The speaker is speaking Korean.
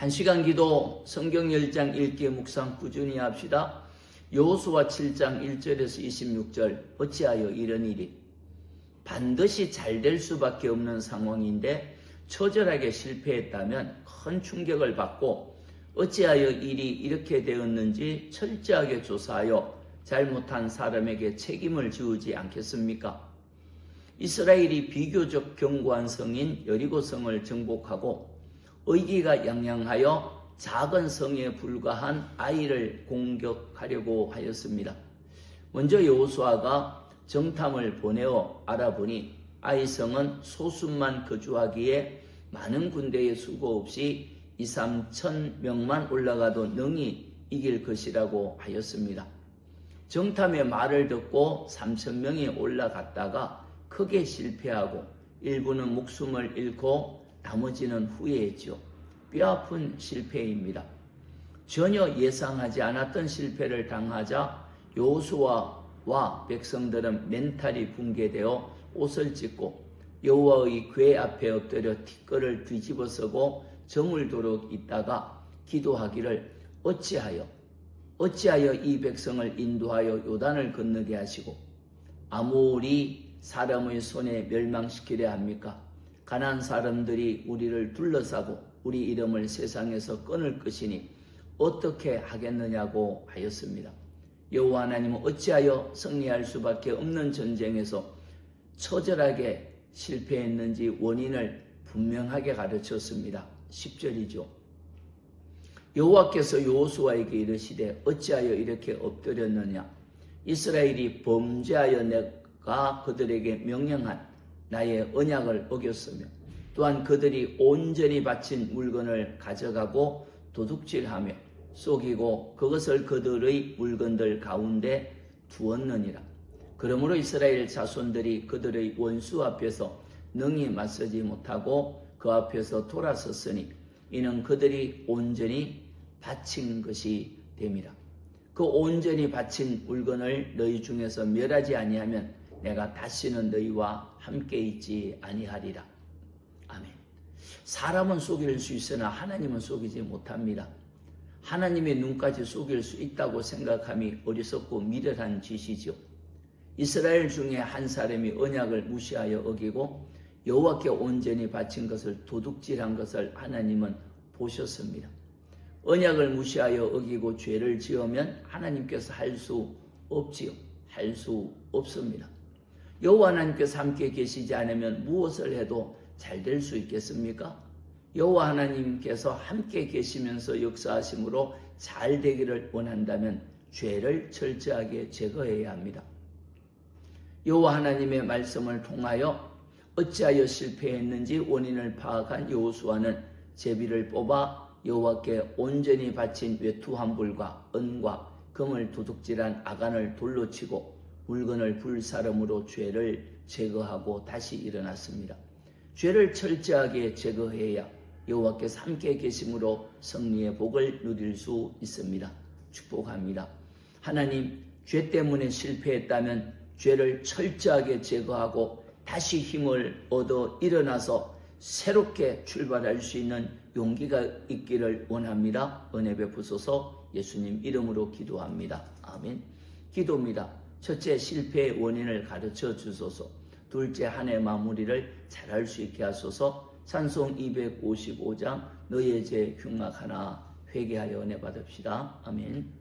한 시간 기도 성경 10장 읽기 묵상 꾸준히 합시다. 여호수아 7장 1절에서 26절 어찌하여 이런 일이 반드시 잘 될 수밖에 없는 상황인데 처절하게 실패했다면 큰 충격을 받고 어찌하여 일이 이렇게 되었는지 철저하게 조사하여 잘못한 사람에게 책임을 지우지 않겠습니까? 이스라엘이 비교적 견고한 성인 여리고성을 정복하고 의기가 양양하여 작은 성에 불과한 아이를 공격하려고 하였습니다. 먼저 여호수아가 정탐을 보내어 알아보니 아이성은 소수만 거주하기에 많은 군대의 수고 없이 2, 3천 명만 올라가도 능히 이길 것이라고 하였습니다. 정탐의 말을 듣고 3천 명이 올라갔다가 크게 실패하고 일부는 목숨을 잃고 나머지는 후회했죠. 뼈아픈 실패입니다. 전혀 예상하지 않았던 실패를 당하자 여호수아와 백성들은 멘탈이 붕괴되어 옷을 찢고 여호와의 궤 앞에 엎드려 티끌을 뒤집어서고 저물도록 있다가 기도하기를 어찌하여 어찌하여 이 백성을 인도하여 요단을 건너게 하시고 아무리 사람의 손에 멸망시키려 합니까? 가난 사람들이 우리를 둘러싸고 우리 이름을 세상에서 끊을 것이니 어떻게 하겠느냐고 하였습니다. 여호와 하나님은 어찌하여 승리할 수밖에 없는 전쟁에서 처절하게 실패했는지 원인을 분명하게 가르쳤습니다. 10절이죠. 여호와께서 여호수아에게 이르시되 어찌하여 이렇게 엎드렸느냐 이스라엘이 범죄하여 내가 그들에게 명령한 나의 언약을 어겼으며 또한 그들이 온전히 바친 물건을 가져가고 도둑질하며 속이고 그것을 그들의 물건들 가운데 두었느니라. 그러므로 이스라엘 자손들이 그들의 원수 앞에서 능히 맞서지 못하고 그 앞에서 돌아섰으니 이는 그들이 온전히 바친 것이 됨이라. 그 온전히 바친 물건을 너희 중에서 멸하지 아니하면 내가 다시는 너희와 함께 있지 아니하리라. 아멘. 사람은 속일 수 있으나 하나님은 속이지 못합니다. 하나님의 눈까지 속일 수 있다고 생각함이 어리석고 미련한 짓이죠. 이스라엘 중에 한 사람이 언약을 무시하여 어기고 여호와께 온전히 바친 것을 도둑질한 것을 하나님은 보셨습니다. 언약을 무시하여 어기고 죄를 지으면 하나님께서 할 수 없지요. 할 수 없습니다. 여호와 하나님께서 함께 계시지 않으면 무엇을 해도 잘 될 수 있겠습니까? 여호와 하나님께서 함께 계시면서 역사하심으로 잘 되기를 원한다면 죄를 철저하게 제거해야 합니다. 여호와 하나님의 말씀을 통하여 어찌하여 실패했는지 원인을 파악한 여호수아는 제비를 뽑아 여호와께 온전히 바친 외투 한 불과 은과 금을 도둑질한 아간을 돌로 치고 물건을 불사름으로 죄를 제거하고 다시 일어났습니다. 죄를 철저하게 제거해야 여호와께서 함께 계심으로 승리의 복을 누릴 수 있습니다. 축복합니다. 하나님, 죄 때문에 실패했다면 죄를 철저하게 제거하고 다시 힘을 얻어 일어나서 새롭게 출발할 수 있는 용기가 있기를 원합니다. 은혜 베푸소서 예수님 이름으로 기도합니다. 아멘. 기도입니다. 첫째 실패의 원인을 가르쳐 주소서. 둘째 한 해 마무리를 잘할 수 있게 하소서. 찬송 255장 너의 죄 흉막 하나 회개하여 은혜 받읍시다. 아멘.